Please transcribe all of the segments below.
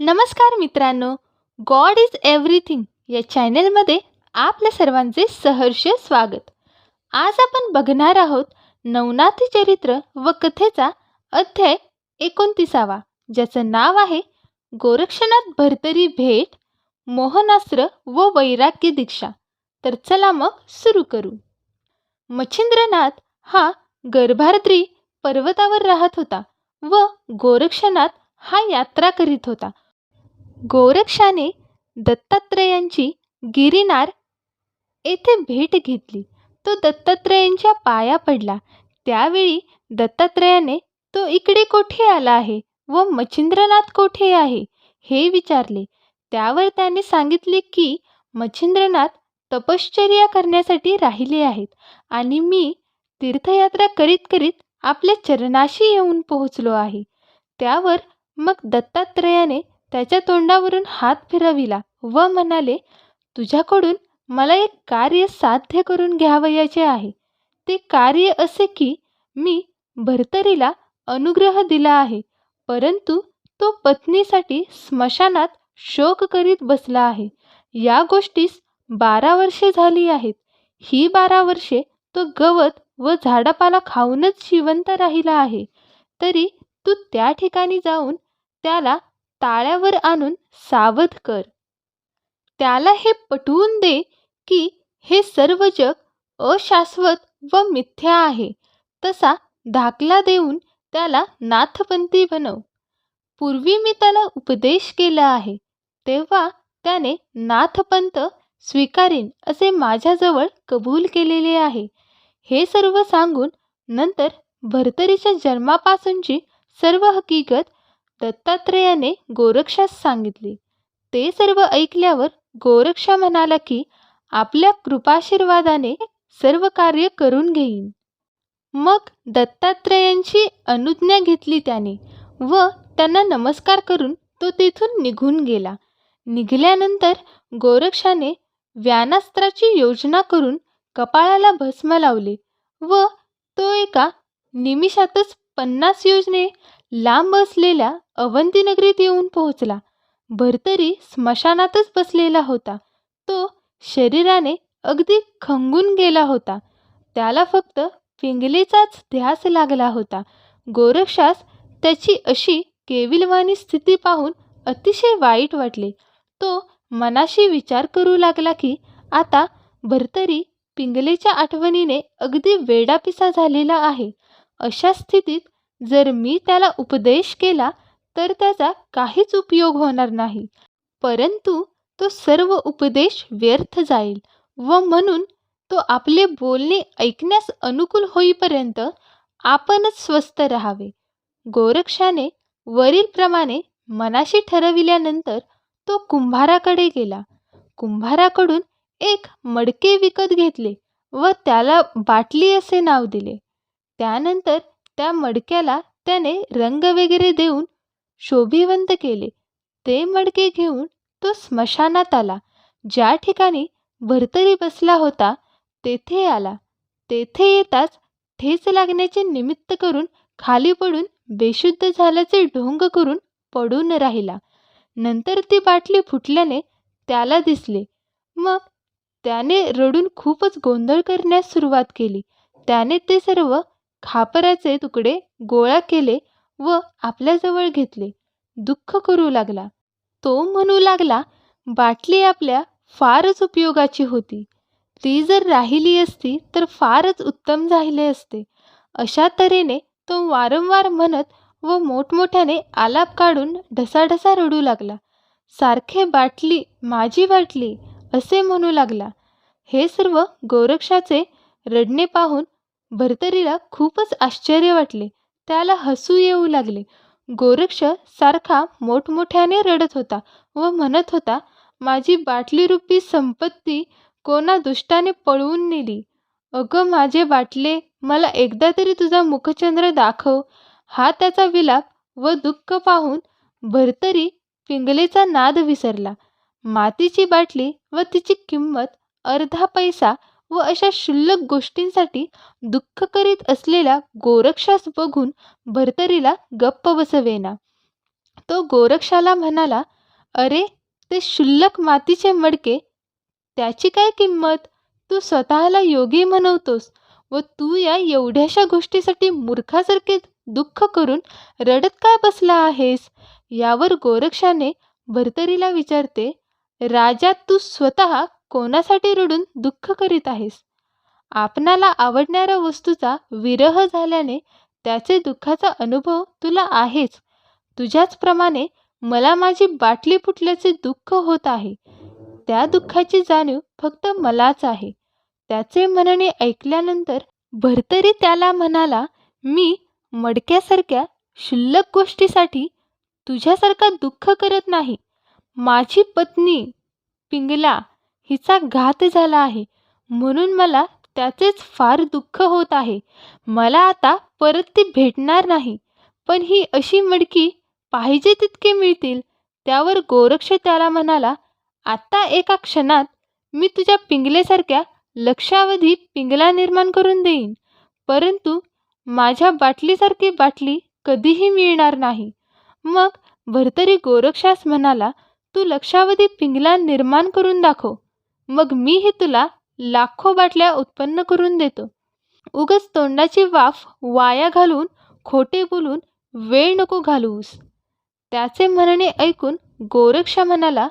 नमस्कार मित्रांनो God is everything या चॅनेलमध्ये आपल्या सर्वांचे सहर्ष स्वागत. आज आपण बघणार आहोत नवनाथ चरित्र व कथेचा अध्याय एकोणतीसावा ज्याचं नाव आहे गोरक्षनाथ भरतरी भेट मोहनास्त्र व वैराग्य दीक्षा. तर चला मग सुरू करू. मच्छिंद्रनाथ हा गर्भारद्री पर्वतावर राहत होता व गोरक्षनाथ हा यात्रा करीत होता. गोरक्षाने दत्तात्रेयांची गिरिनार येथे भेट घेतली. तो दत्तात्रेयांच्या पाया पडला. त्यावेळी दत्तात्रेयाने तो इकडे कोठे आला आहे व मच्छिंद्रनाथ कोठे आहे? हे विचारले. त्यावर त्याने सांगितले की मच्छिंद्रनाथ तपश्चर्या करण्यासाठी राहिले आहेत आणि मी तीर्थयात्रा करीत करीत आपल्या चरणाशी येऊन पोहोचलो आहे. त्यावर मग दत्तात्रेयाने त्याच्या तोंडावरून हात फिरविला व म्हणाले तुझ्याकडून मला एक कार्य साध्य करून घ्यावयाचे आहे. ते कार्य असे की मी भर्तरीला अनुग्रह दिला आहे परंतु तो पत्नीसाठी स्मशानात शोक करीत बसला आहे. या गोष्टीस बारा वर्षे झाली आहेत. ही बारा वर्षे तो गवत व झाडापाला खाऊनच जिवंत राहिला आहे. तरी तू त्या ठिकाणी जाऊन त्याला ताळ्यावर आणून सावध कर. त्याला हे पटवून दे की हे सर्व जग अशाश्वत व मिथ्या आहे. तसा धाकला देऊन त्याला नाथपंथी बनव. पूर्वी मी त्याला उपदेश केला आहे. तेव्हा त्याने नाथपंथ स्वीकारीन असे माझ्याजवळ कबूल केलेले आहे. हे सर्व सांगून नंतर भर्तरीच्या जन्मापासूनची सर्व हकीकत दत्तात्रेयाने गोरक्षास सांगितली. ते सर्व ऐकल्यावर गोरक्षा म्हणाला की आपल्या कृपाशीर्वादाने सर्व कार्य करून घेईन. मग दत्तात्रेयांची अनुज्ञा घेतली त्याने व त्यांना नमस्कार करून तो तेथून निघून गेला. निघाल्यानंतर गोरक्षाने व्यानास्त्राची योजना करून कपाळाला भस्म लावले व तो एका निमिषातच पन्नास योजने लांब असलेल्या अवंतीनगरीत येऊन पोहोचला. भरतरी स्मशानातच बसलेला होता. तो शरीराने अगदी खंगून गेला होता. त्याला फक्त पिंगलेचाच ध्यास लागला होता. गोरक्षास त्याची अशी केविलवाणी स्थिती पाहून अतिशय वाईट वाटले. तो मनाशी विचार करू लागला की आता भरतरी पिंगलेच्या आठवणीने अगदी वेडापिसा झालेला आहे. अशा स्थितीत जर मी त्याला उपदेश केला तर त्याचा काहीच उपयोग होणार नाही. परंतु तो सर्व उपदेश व्यर्थ जाईल व म्हणून तो आपले बोलणे ऐकण्यास अनुकूल होईपर्यंत आपणच स्वस्थ राहावे. गोरक्षाने वरीलप्रमाणे मनाशी ठरविल्यानंतर तो कुंभाराकडे गेला. कुंभाराकडून एक मडके विकत घेतले व त्याला बाटली असे नाव दिले. त्यानंतर त्या मडक्याला त्याने रंग वगैरे देऊन शोभिवंत केले. ते मडके घेऊन तो स्मशानात आला. ज्या ठिकाणी भरतरी बसला होता तेथे आला. तेथे येताच ठेच लागण्याचे निमित्त करून खाली पडून बेशुद्ध झाल्याचे ढोंग करून पडून राहिला. नंतर ती बाटली फुटल्याने त्याला दिसले. मग त्याने रडून खूपच गोंधळ करण्यास सुरुवात केली. त्याने ते सर्व खापराचे तुकडे गोळा केले व आपल्याजवळ घेतले. दुःख करू लागला. तो म्हणू लागला बाटली आपल्या फारच उपयोगाची होती. ती जर राहिली असती तर फारच उत्तम झाले असते. अशा तऱ्हेने तो वारंवार म्हणत व मोठमोठ्याने आलाप काढून ढसाढसा रडू लागला. सारखे बाटली माझी बाटली असे म्हणू लागला. हे सर्व गोरक्षाचे रडणे पाहून भरतरीला खूपच आश्चर्य वाटले. त्याला हसू येऊ लागले. गोरक्ष सारखा मोठमोठ्याने रडत होता व म्हणत होता माझी बाटलीरूपी संपत्ती कोणा दुष्टाने पळवून नेली? अगं माझे बाटले मला एकदा तरी तुझा मुखचंद्र दाखव. हा त्याचा विलाप व दुःख पाहून भरतरी पिंगलेचा नाद विसरला. मातीची बाटली व तिची किंमत अर्धा पैसा व अशा क्षुल्लक गोष्टींसाठी दुःख करीत असलेल्या गोरक्षास बघून भरतरीला गप्प बसवेना. तो गोरक्षाला म्हणाला अरे ते क्षुल्लक मातीचे मडके त्याची काय किंमत? तू स्वतःला योगी म्हणवतोस व तू या एवढ्याशा गोष्टीसाठी मूर्खासारखे दुःख करून रडत काय बसला आहेस? यावर गोरक्षाने भर्तरीला विचारते राजा तू स्वतः कोणासाठी रडून दुःख करीत आहेस? आपणाला आवडणाऱ्या वस्तूचा विरह झाल्याने त्याचे दुःखाचा अनुभव तुला आहेच. तुझ्याचप्रमाणे मला माझी बाटली फुटल्याचे दुःख होत आहे. त्या दुःखाची जाणीव फक्त मलाच आहे. त्याचे म्हणणे ऐकल्यानंतर भरतरी त्याला म्हणाला मी मडक्यासारख्या क्षुल्लक गोष्टीसाठी तुझ्यासारखा दुःख करत नाही. माझी पत्नी पिंगला हिचा घात झाला आहे. म्हणून मला त्याचेच फार दुःख होत आहे. मला आता परत ती भेटणार नाही. पण ही अशी मडकी पाहिजे तितके मिळतील. त्यावर गोरक्ष त्याला म्हणाला आत्ता एका क्षणात मी तुझ्या पिंगलेसारख्या लक्षावधी पिंगला निर्माण करून देईन. परंतु माझ्या बाटलीसारखी बाटली कधीही मिळणार नाही. मग भरतरी गोरक्षास म्हणाला तू लक्षावधी पिंगला निर्माण करून दाखव. मग मीही तुला लाखो बाटल्या उत्पन्न करून देतो. उगच तोंडाची वाफ वाया घालून खोटे बोलून वेळ नको घालवूस. त्याचे म्हणणे ऐकून गोरक्षा म्हणाला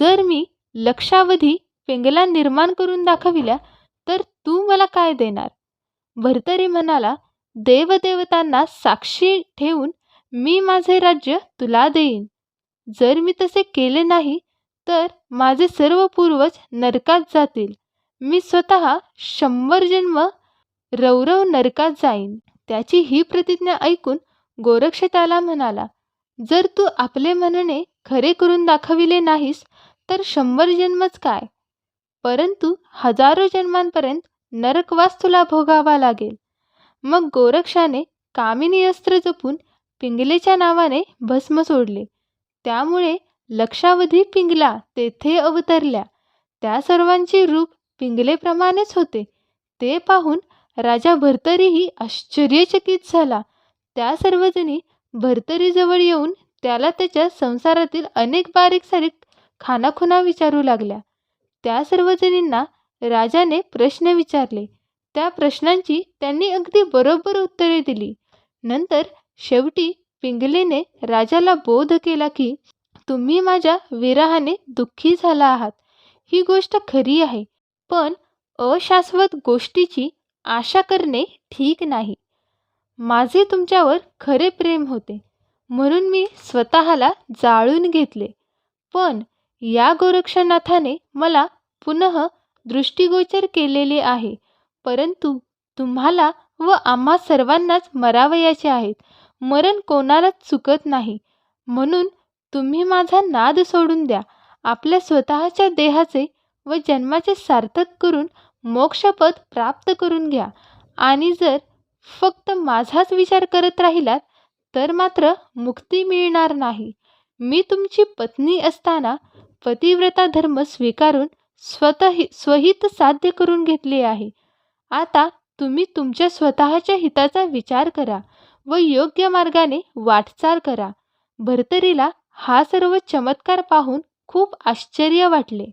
जर मी लक्षावधी पिंगला निर्माण करून दाखविल्या तर तू मला काय देणार? भरतरी म्हणाला देवदेवतांना साक्षी ठेवून मी माझे राज्य तुला देईन. जर मी तसे केले नाही तर माझे सर्व पूर्वज नरकात जातील. मी स्वतः शंभर जन्म रवरव नरकात जाईन. त्याची ही प्रतिज्ञा ऐकून गोरक्ष त्याला म्हणाला जर तू आपले म्हणणे खरे करून दाखविले नाहीस तर शंभर जन्मच काय? परंतु हजारो जन्मांपर्यंत नरकवास तुला भोगावा लागेल. मग गोरक्षाने कामिनी अस्त्र जपून पिंगलेच्या नावाने भस्म सोडले. त्यामुळे लक्षावधी पिंगला तेथे अवतरल्या. त्या सर्वांचे रूप पिंगलेप्रमाणेच होते. ते पाहून राजा भर्तरीही आश्चर्यचकित झाला. त्या सर्वजणी भर्तरीजवळ येऊन त्याला त्याच्या संसारातील अनेक बारीक सारीक खानाखुना विचारू लागल्या. त्या सर्वजणींना राजाने प्रश्न विचारले. त्या प्रश्नांची त्यांनी अगदी बरोबर उत्तरे दिली. नंतर शेवटी पिंगलेने राजाला बोध केला की तुम्ही माझ्या विरहाने दुःखी झाला आहात. ही गोष्ट खरी आहे पण अशाश्वत गोष्टीची आशा करणे ठीक नाही. माझे तुमच्यावर खरे प्रेम होते म्हणून मी स्वतःला जाळून घेतले. पण या गोरक्षनाथाने मला पुनः दृष्टिगोचर केलेले आहे परंतु तुम्हाला व आम्हा सर्वांनाच मरावयाचे आहेत. मरण कोणालाच चुकत नाही म्हणून तुम्ही माझा नाद सोडून द्या. आपल्या स्वतःच्या देहाचे व जन्माचे सार्थक करून मोक्षपद प्राप्त करून घ्या. आणि जर फक्त माझाच विचार करत राहिलात तर मात्र मुक्ती मिळणार नाही. मी तुमची पत्नी असताना पतिव्रता धर्म स्वीकारून स्वतः स्वहित साध्य करून घेतले आहे. आता तुम्ही तुमच्या स्वतःच्या हिताचा विचार करा व योग्य मार्गाने वाटचाल करा. भरतरीला हा सर्व चमत्कार पाहून खूप आश्चर्य वाटले.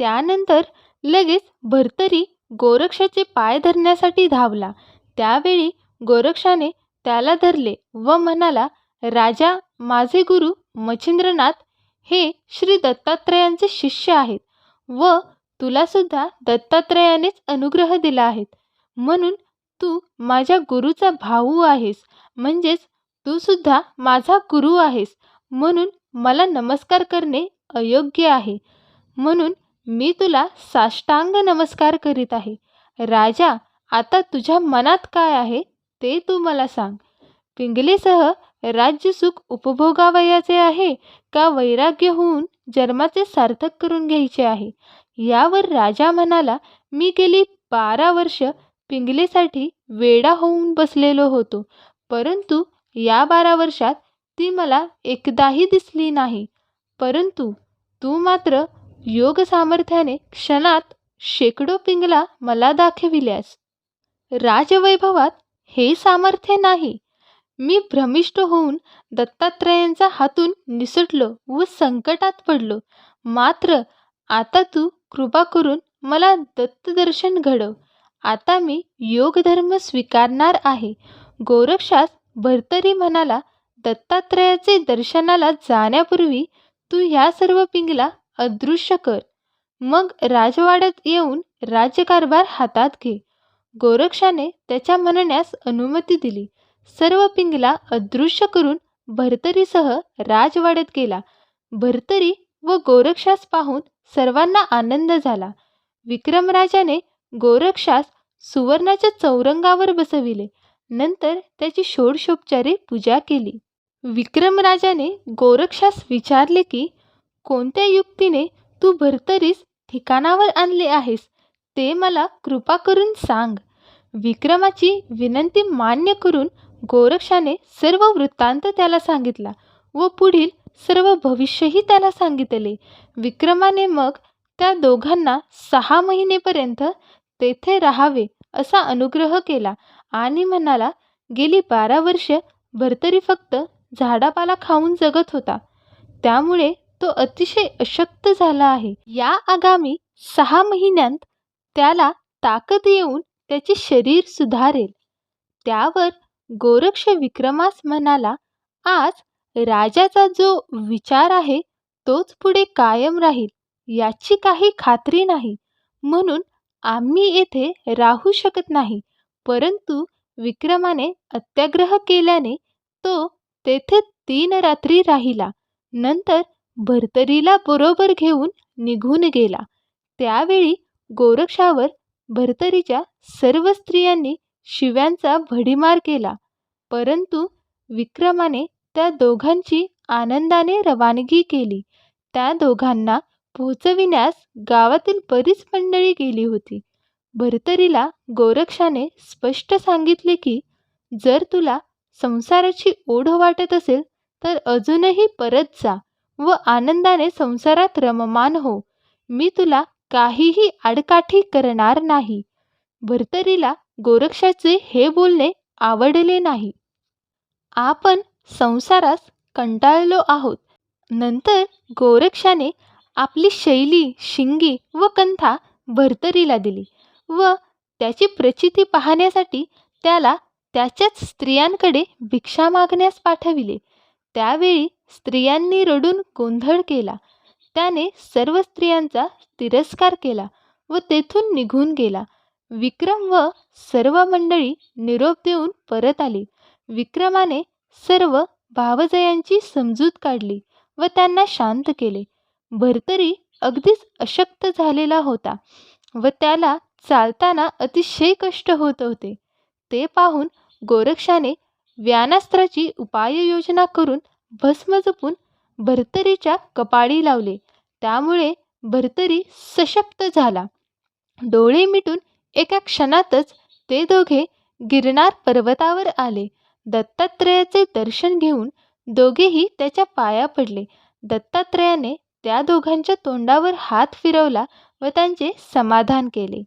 त्यानंतर लगेच भरतरी गोरक्षाचे पाय धरण्यासाठी धावला. त्यावेळी गोरक्षाने त्याला धरले व म्हणाला राजा माझे गुरु मच्छिंद्रनाथ हे श्री दत्तात्रयांचे शिष्य आहेत व तुलासुद्धा दत्तात्रयानेच अनुग्रह दिला आहेत म्हणून तू माझ्या गुरुचा भाऊ आहेस. म्हणजेच तू सुद्धा माझा गुरु आहेस. म्हणून मला नमस्कार करणे अयोग्य आहे. म्हणून मी तुला साष्टांग नमस्कार करीत आहे. राजा आता तुझ्या मनात काय आहे ते तू मला सांग. पिंगलेसह राज्यसुख उपभोगावयाचे आहे का वैराग्य होऊन जन्माचे सार्थक करून घ्यायचे आहे? यावर राजा म्हणाला मी गेली बारा वर्ष पिंगलेसाठी वेडा होऊन बसलेलो होतो. परंतु या बारा वर्षात ती मला एकदाही दिसली नाही. परंतु तू मात्र योग सामर्थ्याने क्षणात शेकडो पिंगला मला दाखविल्यास. राजवैभवात हे सामर्थ्य नाही. मी भ्रमिष्ट होऊन दत्तात्रयांचा हातून निसटलो व संकटात पडलो. मात्र आता तू कृपा करून मला दत्तदर्शन घडव. आता मी योगधर्म स्वीकारणार आहे. गोरक्षास भर्तरी म्हणाला दत्तात्रयाचे दर्शनाला जाण्यापूर्वी तू ह्या सर्व पिंगला अदृश्य कर. मग राजवाड्यात येऊन राज्यकारभार हातात घे. गोरक्षाने त्याच्या म्हणण्यास अनुमती दिली. सर्व पिंगला अदृश्य करून भर्तरीसह राजवाड्यात गेला. भर्तरी व गोरक्षास पाहून सर्वांना आनंद झाला. विक्रमराजाने गोरक्षास सुवर्णाच्या चौरंगावर बसविले. नंतर त्याची षोडशोपचारे पूजा केली. विक्रमराजाने गोरक्षास विचारले की कोणत्या युक्तीने तू भरतरीस ठिकाणावर आणले आहेस ते मला कृपा करून सांग. विक्रमाची विनंती मान्य करून गोरक्षाने सर्व वृत्तांत त्याला सांगितला व पुढील सर्व भविष्यही त्याला सांगितले. विक्रमाने मग त्या दोघांना सहा महिनेपर्यंत तेथे राहावे असा अनुग्रह केला आणि म्हणाला गेली बारा वर्ष भरतरी फक्त झाडापाला खाऊन जगत होता. त्यामुळे तो अतिशय अशक्त झाला आहे. या आगामी सहा महिन्यांत त्याला ताकद येऊन त्याचे शरीर सुधारेल. त्यावर गोरक्ष विक्रमास म्हणाला आज राजाचा जो विचार आहे तोच पुढे कायम राहील. याची काही खात्री नाही. म्हणून आम्ही येथे राहू शकत नाही. परंतु विक्रमाने अत्याग्रह केल्याने तो तेथे तीन रात्री राहिला. नंतर भर्तरीला बरोबर घेऊन निघून गेला. त्यावेळी गोरक्षावर भर्तरीच्या सर्व स्त्रियांनी शिव्यांचा भडीमार केला. परंतु विक्रमाने त्या दोघांची आनंदाने रवानगी केली. त्या दोघांना पोहोचविण्यास गावातील बरीच मंडळी गेली होती. भर्तरीला गोरक्षाने स्पष्ट सांगितले की जर तुला संसाराची ओढ वाटत असेल तर अजूनही परत जा व आनंदाने संसारात रममान हो. मी तुला काहीही आडकाठी करणार नाही. भर्तरीला गोरक्षाचे हे बोलणे आवडले नाही. आपण संसारास कंटाळलो आहोत. नंतर गोरक्षाने आपली शैली शिंगी व कंथा भर्तरीला दिली व त्याची प्रचिती पाहण्यासाठी त्याला त्याच्याच स्त्रियांकडे भिक्षा मागण्यास पाठविले. त्यावेळी स्त्रियांनी रडून गोंधळ केला. त्याने सर्व स्त्रियांचा तिरस्कार केला व तेथून निघून गेला. विक्रम व सर्व मंडळी निरोप देऊन परत आली. विक्रमाने सर्व भावजयांची समजूत काढली व त्यांना शांत केले. भर्तरी अगदीच अशक्त झालेला होता व त्याला चालताना अतिशय कष्ट होत होते. ते पाहून गोरक्षाने व्यानास्त्राची उपाययोजना करून भस्म जपून भर्तरीच्या कपाळी लावले. त्यामुळे भर्तरी सशक्त झाला. डोळे मिटून एका क्षणातच ते दोघे गिरनार पर्वतावर आले. दत्तात्रयाचे दर्शन घेऊन दोघेही त्याच्या पाया पडले. दत्तात्रयाने त्या दोघांच्या तोंडावर हात फिरवला व त्यांचे समाधान केले.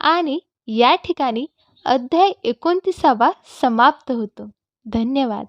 आणि या ठिकाणी अध्याय एकोणतीसावा समाप्त होतो. धन्यवाद.